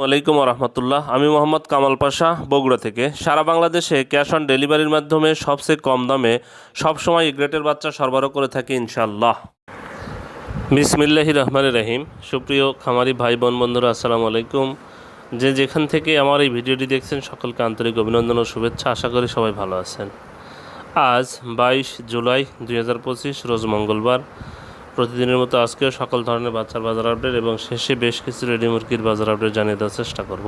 ওয়ালাইকুম রহমতুল্লাহ আমি মোহাম্মদ কামাল পাশা, বগুড়া থেকে। সারা বাংলাদেশে ক্যাশ অন ডেলিভারির মাধ্যমে সবচেয়ে কম দামে সবসময় গ্রেটের বাচ্চা সরবরাহ করে থাকি ইনশাল্লাহ বিসমিল্লাহি রহমান রহিম। সুপ্রিয় খামারি ভাই, বোন, বন্ধুরা, আসসালামু আলাইকুম। যে যেখান থেকে আমার এই ভিডিওটি দেখছেন, সকলকে আন্তরিক অভিনন্দন ও শুভেচ্ছা। আশা করি সবাই ভালো আছেন। আজ বাইশ জুলাই দুই হাজার পঁচিশ, রোজ মঙ্গলবার। প্রতিদিনের মতো আজকেও সকল ধরনের বাচ্চার বাজার আপডেট এবং শেষে বেশ কিছু রেডি মুরগির বাজার আপডেট জানিয়ে দেওয়ার চেষ্টা করব।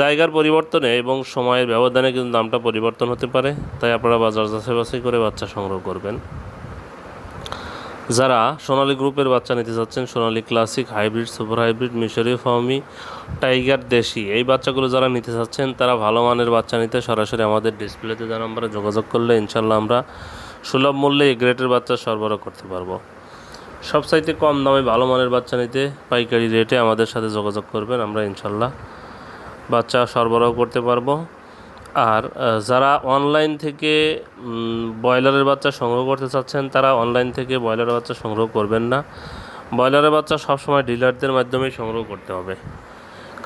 জায়গার পরিবর্তনে এবং সময়ের ব্যবধানে কিন্তু দামটা পরিবর্তন হতে পারে, তাই আপনারা বাজার যাচাই বাছাই করে বাচ্চা সংগ্রহ করবেন। যারা সোনালী গ্রুপের বাচ্চা নিতে চাচ্ছেন Sonali classic, hybrid, super hybrid, মিশরীয় ফার্মি টাইগার, দেশি, এই বাচ্চাগুলো যারা নিতে চাচ্ছেন তারা ভালো মানের বাচ্চা নিতে সরাসরি আমাদের ডিসপ্লেতে যারা আমরা যোগাযোগ করলে ইনশাল্লাহ আমরা সুলভ মূল্যে গ্রেটের বাচ্চা সরবরাহ করতে পারব। সবচাইতে কম দামে ভালো মানের বাচ্চা নিতে পাইকারি রেটে আমাদের সাথে যোগাযোগ করবেন, আমরা ইনশাল্লাহ বাচ্চা সরবরাহ করতে পারব। আর যারা অনলাইন থেকে ব্রয়লারের বাচ্চা সংগ্রহ করতে চাচ্ছেন, তারা অনলাইন থেকে ব্রয়লারের বাচ্চা সংগ্রহ করবেন না। ব্রয়লারের বাচ্চা সবসময় ডিলারদের মাধ্যমেই সংগ্রহ করতে হবে।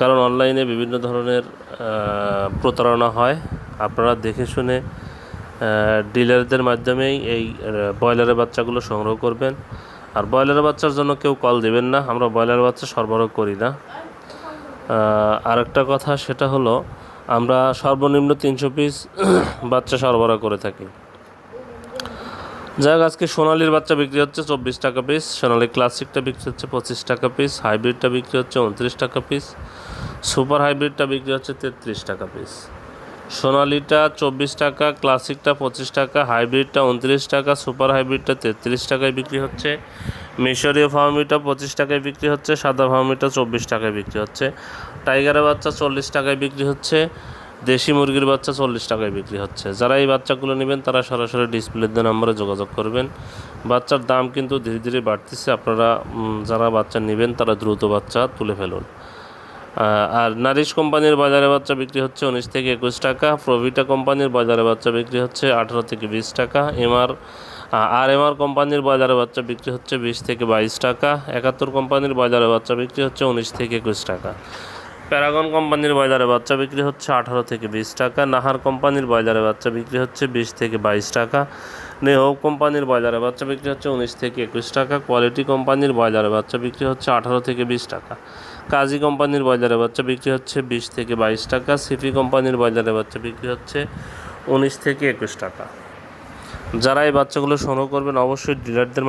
কারণ অনলাইনে বিভিন্ন ধরনের প্রতারণা হয়। আপনারা দেখে শুনে ডিলারদের মাধ্যমেই এই ব্রয়লারের বাচ্চাগুলো সংগ্রহ করবেন। আর ব্রয়লারের বাচ্চার জন্য কেউ কল দেবেন না, আমরা ব্রয়লার বাচ্চা সরবরাহ করি না। আরেকটা কথা সেটা হলো, আমরা সর্বনিম্ন তিনশো পিস বাচ্চা সরবরাহ করে থাকি। যাক আজকে সোনালির বাচ্চা বিক্রি হচ্ছে চব্বিশ টাকা পিস সোনালি ক্লাসিকটা বিক্রি হচ্ছে পঁচিশ টাকা পিস হাইব্রিডটা বিক্রি হচ্ছে উনত্রিশ টাকা পিস সুপার হাইব্রিডটা বিক্রি হচ্ছে তেত্রিশ টাকা পিস সোনালিটা চব্বিশ টাকা, ক্লাসিকটা পঁচিশ টাকা, হাইব্রিডটা উনত্রিশ টাকা, সুপার হাইব্রিডটা তেত্রিশ টাকায় বিক্রি হচ্ছে। মিশরীয় ফার্মিটা পঁচিশ টাকায় বিক্রি হচ্ছে, সাদা ফার্মিটা চব্বিশ টাকায় বিক্রি হচ্ছে। টাইগারের বাচ্চা চল্লিশ টাকায় বিক্রি হচ্ছে, দেশি মুরগির বাচ্চা চল্লিশ টাকায় বিক্রি হচ্ছে। যারা এই বাচ্চাগুলো নেবেন, তারা সরাসরি ডিসপ্লেতে নাম্বারে যোগাযোগ করবেন। বাচ্চার দাম কিন্তু ধীরে ধীরে বাড়তেছে। আপনারা যারা বাচ্চা নেবেন, তারা দ্রুত বাচ্চা তুলে ফেলুন। আর নারিশ কোম্পানির বাজারে বাচ্চা বিক্রি হচ্ছে উনিশ থেকে একুশ টাকা, প্রভিটা কোম্পানির বাজারে বাচ্চা বিক্রি হচ্ছে আঠারো থেকে বিশ টাকা, এমআর আর এমআর কোম্পানির বাজারে বাচ্চা বিক্রি হচ্ছে বিশ থেকে বাইশ টাকা, একাত্তর কোম্পানির বাজারে বাচ্চা বিক্রি হচ্ছে উনিশ থেকে একুশ টাকা। প্যারাগন কোম্পানির বাজারে বাচ্চা বিক্রি হচ্ছে আঠারো থেকে বিশ টাকা, নাহার কোম্পানির বাজারে বাচ্চা বিক্রি হচ্ছে বিশ থেকে বাইশ টাকা নেহো কোম্পানির বাজারে বাচ্চা বিক্রি হচ্ছে উনিশ থেকে একুশ টাকা, কোয়ালিটি কোম্পানির বাজারে বাচ্চা বিক্রি হচ্ছে আঠারো থেকে বিশ টাকা। কাজী কোম্পানির ব্রয়লারের বাচ্চা বিক্রি হচ্ছে বিশ থেকে বাইশ টাকা, সিপি কোম্পানির ব্রয়লারের বাচ্চা বিক্রি হচ্ছে উনিশ থেকে একুশ টাকা। যারা এই বাচ্চাগুলো সংগ্রহ করবেন, অবশ্যই ডিলারদের